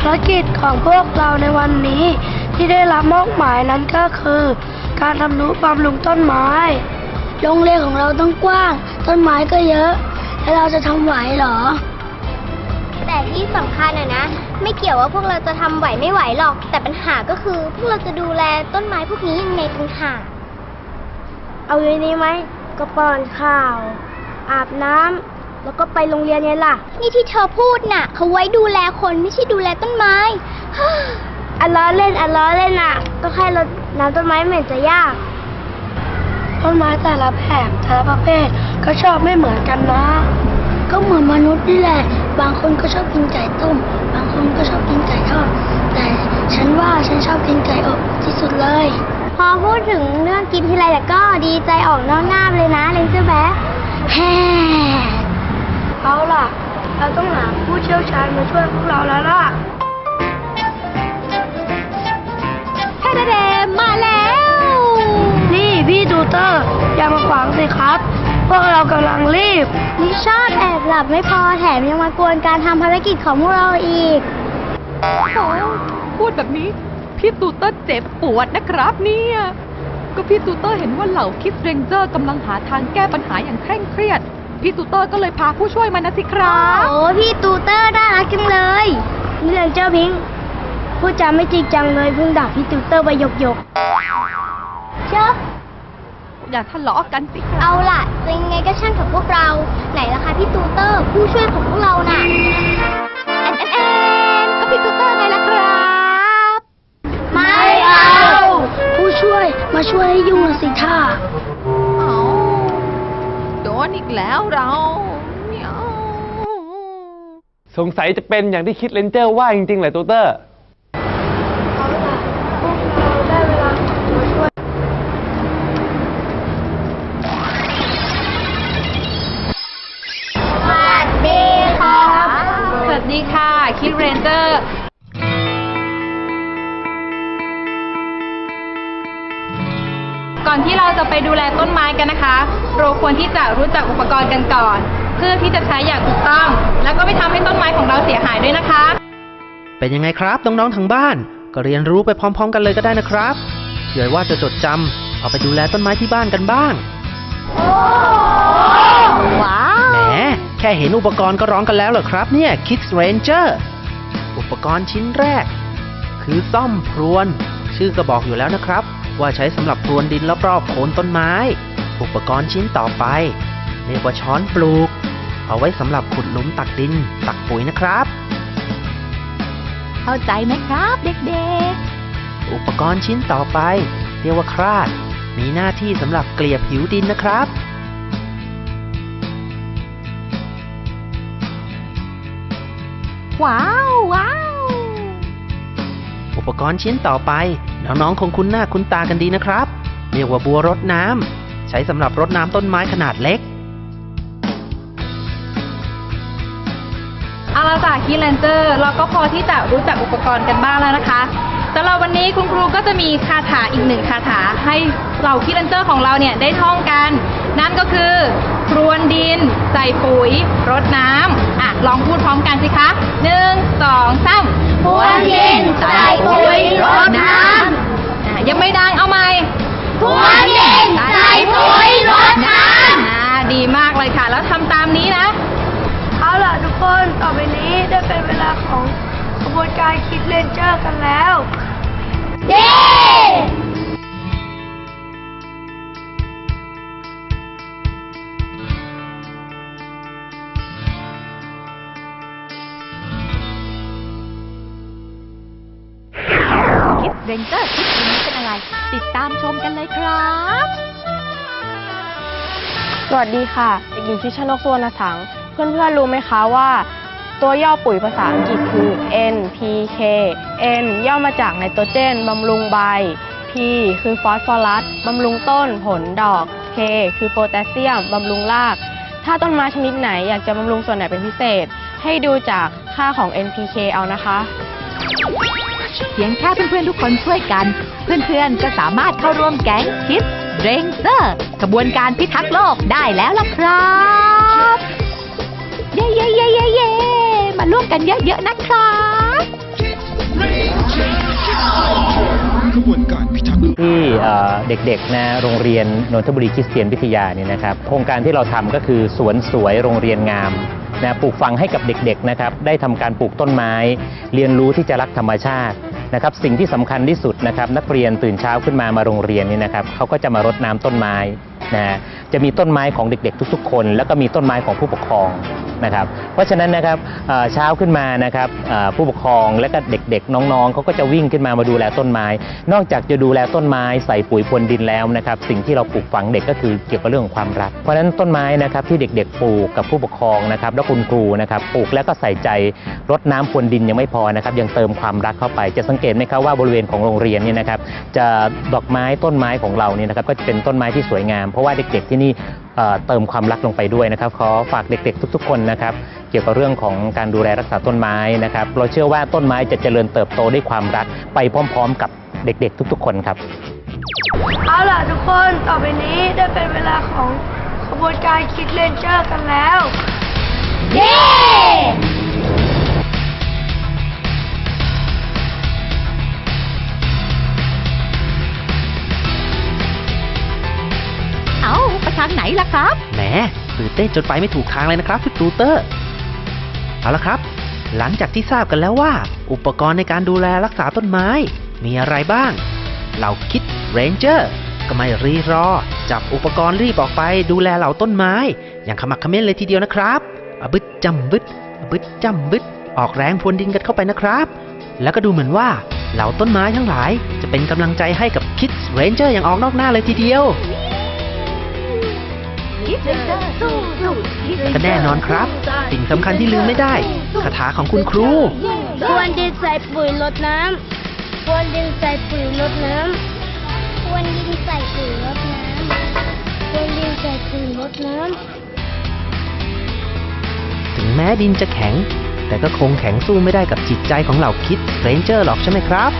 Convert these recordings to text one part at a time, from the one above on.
ภารกิจของพวกเราในวันนี้ที่ได้รับมอบหมายนั้นก็คือ การทำนุบำรุงต้นไม้ โรงเรียนของเราต้องกว้าง ต้นไม้ก็เยอะ แล้วเราจะทำไหวเหรอ แต่ที่สำคัญอะนะ ไม่เกี่ยวว่าพวกเราจะทำไหวไม่ไหวหรอก แต่ปัญหาก็คือ พวกเราจะดูแลต้นไม้พวกนี้ยังไงต่างหากเอาอย่างนี้ไหมก็ป้อนข้าว อาบน้ำ แล้วก็ไปโรงเรียนไงล่ะ นี่ที่เธอพูดน่ะเขาไว้ดูแลคนไม่ใช่ดูแลต้นไม้ อันล้อเล่นอันล้อเล่นอะ ก็แค่รดน้ำต้นไม้ไม่เห็นจะยากต้นไม้แต่ละแบบแต่ละประเภทก็ชอบไม่เหมือนกันนะ ก็เหมือนมนุษย์นี่แหละ บางคนก็ชอบกินไก่ต้ม บางคนก็ชอบกินไก่ทอด แต่ฉันว่าฉันชอบกินไก่อบที่สุดเลย พอพูดถึงเรื่องกินทีไรแต่ก็ดีใจออกนอกหน้าไปเลยนะเลนเจอร์แบ๊กแฮ่ เอาล่ะ เราต้องหาผู้เชี่ยวชาญมาช่วยพวกเราแล้วล่ะแค่เดมมาแล้ว นี่พี่ดูเตอร์ อย่ามาขวางสิครับ พวกเรากำลังรีบนิชาตแอบหลับไม่พอแถมยังมากวนการทำภารกิจของพวกเราอีก โอ้พูดแบบนี้ พี่ตูเตอร์เจ็บปวดนะครับเนี่ย ก็พี่ตูเตอร์เห็นว่าเหล่าคิดเรนเจอร์กำลังหาทางแก้ปัญหาอย่างเคร่งเครียด พี่ตูเตอร์ก็เลยพาผู้ช่วยมานะสิครับโอ้พี่ตูเตอร์น่ารักจังเลยเรื่องเจ้าพิงค์พูดจาไม่จริงจังเลยเพิ่งด่าพี่ติวเตอร์ไปหยกหยกเจ้าอย่าทะเลาะกันสิครับเอาล่ะจะยังไงก็ช่างกับพวกเรา ไหนล่ะคะพี่ตูเตอร์ผู้ช่วยของพวกเราน่ะแอนแอนแอนก็พี่ตูเตอร์ไงล่ะครับ ไม่เอา ผู้ช่วยมาช่วยให้ยุ่งละสิท่าเอาโดน อีกแล้วเราสงสัยจะเป็นอย่างที่คิดเลนเจอร์ว่าจริงๆแหละตูเตอร์ อนที่เราจะไปดูแลต้นไม้กันนะคะ เราควรที่จะรู้จักอุปกรณ์กันก่อน เพื่อที่จะใช้อย่างถูกต้อง แล้วก็ไม่ทำให้ต้นไม้ของเราเสียหายด้วยนะคะ เป็นยังไงครับน้องๆทางบ้าน ก็เรียนรู้ไปพร้อม ๆ กันเลยก็ได้นะครับเผื่อว่าจะจดจำเอาไปดูแลต้นไม้ที่บ้านกันบ้างว้าวแหมแค่เห็นอุปกรณ์ก็ร้องกันแล้วเหรอครับเนี่ย Kids Ranger อุปกรณ์ชิ้นแรก คือซ่อมพรวน ชื่อก็บอกอยู่แล้วนะครับ ว่าใช้สำหรับพรวนดินรอบๆโคนต้นไม้ อุปกรณ์ชิ้นต่อไป เรียกว่าช้อนปลูก เอาไว้สำหรับขุดหลุมตักดิน ตักปุ๋ยนะครับ เข้าใจไหมครับ เด็กอุปกรณ์ชิ้นต่อไป เรียกว่าคราด มีหน้าที่สำหรับเกลี่ยผิวดินนะครับ กรณ์ชิ้นต่อไป น้องๆคงคุ้นหน้าคุ้นตากันดีนะครับ เรียกว่าบัวรดน้ำใช้สำหรับรดน้ำต้นไม้ขนาดเล็กเอาละจากคีแลนเจอร์เราก็พอที่จะรู้จักอุปกรณ์กันบ้างแล้วนะคะสำหรับวันนี้คุณครูก็จะมีคาถาอีกหนึ่งคาถาให้เราคีแลนเจอร์ของเราเนี่ยได้ท่องกัน นั่นก็คือ พรวนดิน ใส่ปุ๋ย รดน้ำอะลองพูดพร้อมกันสิคะหนึ่งสองสามพรวนดิน ใส่ปุ๋ย รดน้ำอะยังไม่ดังเอาใหม่ เรนเจอร์คิดนี้เป็นอะไร ติดตามชมกันเลยครับ สวัสดีค่ะเด็กหญิงชิชนกสุวรรณสัง เพื่อนๆรู้ไหมคะว่า ตัวย่อปุ๋ยภาษาอังกฤษคือ NPK N ย่อมาจากไนโตรเจนบำรุงใบ P คือฟอสฟอรัสบำรุงต้นผลดอก K คือโพแทสเซียมบำรุงราก ถ้าต้นไม้ชนิดไหนอยากจะบำรุงส่วนไหนเป็นพิเศษ ให้ดูจากค่าของ NPK เอานะคะ เพียงแค่เพื่อนๆทุกคนช่วยกัน เพื่อนๆก็สามารถเข้าร่วมแก๊งคิดเรนเจอร์กระบวนการพิทักษ์โลกได้แล้วล่ะครับร่วมกันเยอะๆนะครับที่เอ่อเด็กๆนะโรงเรียนนนทบุรีคริสเตียนวิทยาเนี่ยนะครับโครงการที่เราทำก็คือสวนสวยโรงเรียนงามนะปลูกฝังให้กับเด็กๆนะครับได้ทำการปลูกต้นไม้ เรียนรู้ที่จะรักธรรมชาติ นะครับสิ่งที่สำคัญที่สุดนะครับนักเรียนตื่นเช้าขึ้นมามาโรงเรียนนี่นะครับเขาก็จะมารดน้ำต้นไม้นะฮะจะมีต้นไม้ของเด็กๆทุกๆ คน แล้วก็มีต้นไม้ของผู้ปกครอง นะครับ เพราะฉะนั้นนะครับเอ่อเช้าขึ้นมานะครับเอ่อผู้ปกครองและก็เด็กๆ น้องๆเขาก็จะวิ่งขึ้นมามาดูแลต้นไม้ นอกจากจะดูแลต้นไม้ใส่ปุ๋ยพรวนดินแล้วนะครับสิ่งที่เราปลูกฝังเด็กก็คือเกี่ยวกับเรื่องของความรัก เพราะฉะนั้นต้นไม้นะครับที่เด็กๆปลูกกับผู้ปกครองนะครับและคุณครูนะครับปลูกแล้วก็ใส่ใจรดน้ำพรวนดินยังไม่พอนะครับยังเติมความรักเข้าไป จะสังเกตไหมครับว่าบริเวณของโรงเรียนเนี่ยนะครับจะดอกไม้ต้นไม้ของเราเนี่ยนะครับก็จะเป็นต้นไม้ที่สวยงาม เพราะว่าเด็กๆที่นี่ เเติมความรักลงไปด้วยนะครับขอฝากเด็กๆ ทุก ๆ คนนะครับ เกี่ยวกับเรื่องของการดูแลรักษาต้นไม้นะครับ เราเชื่อว่าต้นไม้จะเจริญเติบโตด้วยความรักไปพร้อม ๆ กับเด็กๆ ทุก ๆ คนครับ เอาล่ะทุกคนต่อไปนี้ได้เป็นเวลาของขบวนการคิดเลนเจอร์กันแล้ว เต้นจนไปไม่ถูกทางเลยนะครับพี่ตูเตอร์ เอาละครับ หลังจากที่ทราบกันแล้วว่า อุปกรณ์ในการดูแลรักษาต้นไม้ มีอะไรบ้าง เราคิดเรนเจอร์ก็ไม่รีรอ จับอุปกรณ์รีบออกไปดูแลเหล่าต้นไม้ อย่างขมักขม้นเลยทีเดียวนะครับอบึดจำบึดอบึดจำบึดออกแรงพรวนดินกันเข้าไปนะครับ แล้วก็ดูเหมือนว่าเหล่าต้นไม้ทั้งหลาย จะเป็นกำลังใจให้กับคิดเรนเจอร์อย่างออกนอกหน้าเลยทีเดียว และก็แน่นอนครับ สิ่งสำคัญที่ลืมไม่ได้คาถาของคุณครูพรวนดินใส่ปุ๋ยลดน้ำพรวนดินใส่ปุ๋ยลดน้ำพรวนดินใส่ปุ๋ยลดน้ำพรวนดินใส่ปุ๋ยลดน้ถึงแม้ดินจะแข็ง แต่ก็คงแข็งสู้ไม่ได้กับจิตใจของเหล่าคิดเรนเจอร์หรอกใช่ไหมครับ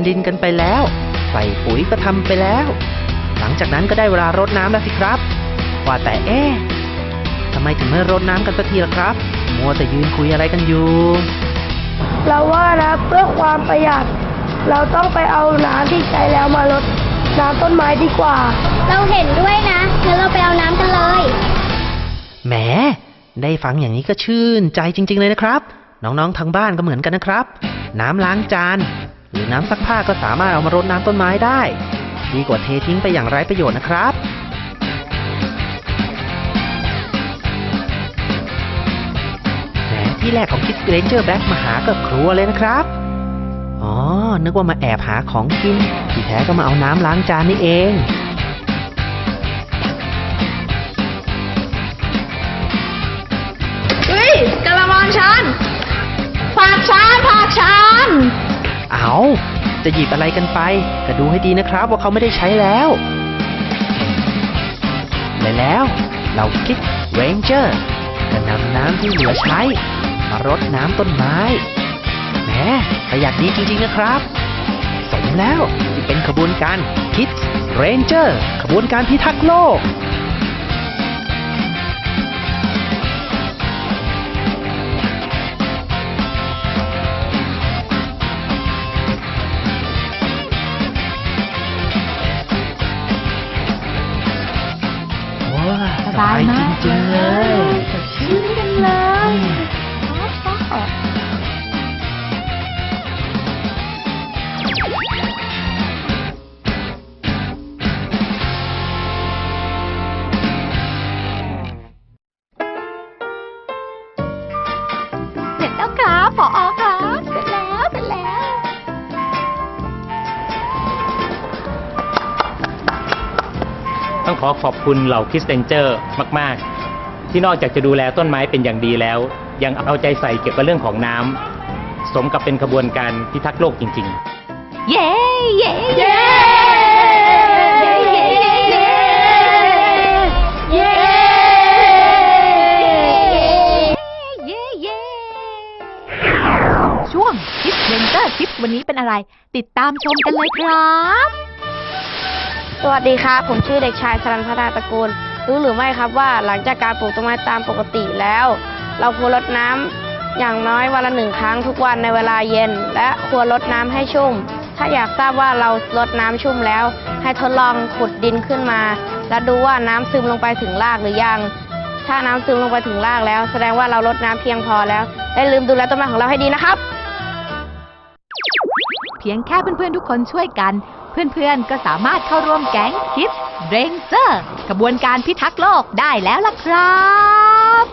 นดินกันไปแล้ว ใส่ปุ๋ยก็ทำไปแล้ว หลังจากนั้นก็ได้เวลารดน้ำแล้วสิครับ ว่าแต่เอ๊ะทำไมถึงไม่รดน้ำกันสักทีล่ะครับ มัวแต่ยืนคุยอะไรกันอยู่ำเราว่านะเพื่อความประหยัด เราต้องไปเอาน้ำที่ใช้แล้วมาลดน้ำต้นไม้ดีกว่า เราเห็นด้วยนะงั้นเราไปเอาน้ำกันเลย แหม ได้ฟังอย่างนี้ก็ชื่นใจจริง ๆ เลยนะครับ น้องๆทางบ้านก็เหมือนกันนะครับ น้ำล้างจาน หรือน้ำซักผ้าก็สามารถเอามารดน้ำต้นไม้ได้ ดีกว่าเททิ้งไปอย่างไร้ประโยชน์นะครับ แหมที่แรกของคิดเรนเจอร์แบ็กมาหากับครัวเลยนะครับ อ๋อ นึกว่ามาแอบหาของกิน ที่แท้ก็มาเอาน้ำล้างจานนี่เองเฮ้ยกระมังฉันฝากฉันฝากฉัน เอาจะหยิบอะไรกันไปก็ดูให้ดีนะครับว่าเขาไม่ได้ใช้แล้วและแล้วเราคิดเรนเจอร์ก็นำน้ำที่เหลือใช้ มารดน้ำต้นไม้แหมประหยัดดีจริงๆนะครับ สมแล้วที่เป็นขบวนการคิดเรนเจอร์ขบวนการพิทักษ์โลก บายจริงๆเลยชื่นกันเลย ขอขอบคุณเหล่าคิสเตนเจอร์มาก ๆ ที่นอกจากจะดูแลต้นไม้เป็นอย่างดีแล้ว ยังเอาใจใส่เกี่ยวกับเรื่องของน้ำสมกับเป็นขบวนการพิทักษ์โลกจริง ๆ เย้เย้เย้เย้เย้เย้เย้ช่วงคิสเมนเจอร์คิปวันนี้เป็นอะไร ติดตามชมกันเลยครับ สวัสดีครับผมชื่อเด็กชายสรันพัฒนาตระกูล รู้หรือไม่ครับว่าหลังจากการปลูกต้นไม้ตามปกติแล้ว เราควรรดน้ำอย่างน้อยวันละหนึ่งครั้งทุกวันในเวลาเย็น และควรรดน้ำให้ชุ่ม ถ้าอยากทราบว่าเรารดน้ำชุ่มแล้ว ให้ทดลองขุดดินขึ้นมา และดูว่าน้ำซึมลงไปถึงรากหรือยัง ถ้าน้ำซึมลงไปถึงรากแล้ว แสดงว่าเรารดน้ำเพียงพอแล้วอย่าลืมดูแลต้นไม้ของเราให้ดีนะครับ เพียงแค่เพื่อนๆทุกคนช่วยกัน เพื่อนๆ ก็สามารถเข้าร่วมแก๊ง Kids Ranger กระบวนการพิทักษ์โลกได้แล้วล่ะครับ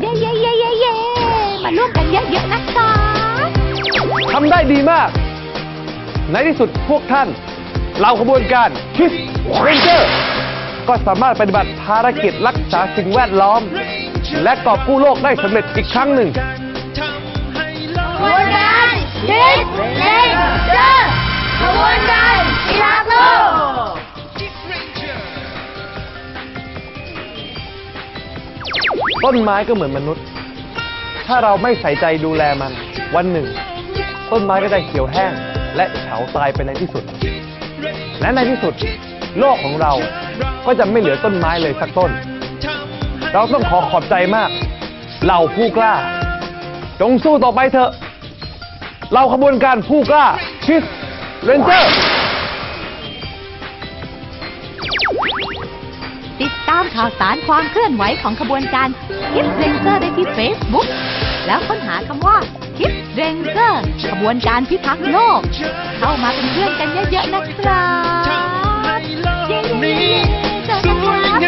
เย้เย้เย้เย้เย้มาร่วมกันเยอะๆนะครับทำได้ดีมาก ในที่สุดพวกท่านเราขบวนการคิสเรนเจอร์ก็สามารถปฏิบัติภารกิจรักษาสิ่งแวดล้อม และกอบกู้โลกได้สำเร็จอีกครั้งหนึ่งขบวนการคิดเลนเจอร์ ขบวนการพิทักษ์โลกต้นไม้ก็เหมือนมนุษย์ ถ้าเราไม่ใส่ใจดูแลมัน วันหนึ่ง ต้นไม้ก็จะเขียวแห้ง และเฉาตายไปในที่สุด และในที่สุด โลกของเราก็จะไม่เหลือต้นไม้เลยสักต้น เราต้องขอขอบใจมากเหล่าผู้กล้า จงสู้ต่อไปเถอะ เราขบวนการผู้กล้าคิส เรนเจอร์ ติดตามข่าวสารความเคลื่อนไหวของขบวนการ Kids Ranger ได้ที่ Facebook แล้วค้นหาคำว่า Kids Ranger ขบวนการพิทักษ์โลก เข้ามาเป็นเพื่อนกันเยอะๆนะครับเย้ๆๆ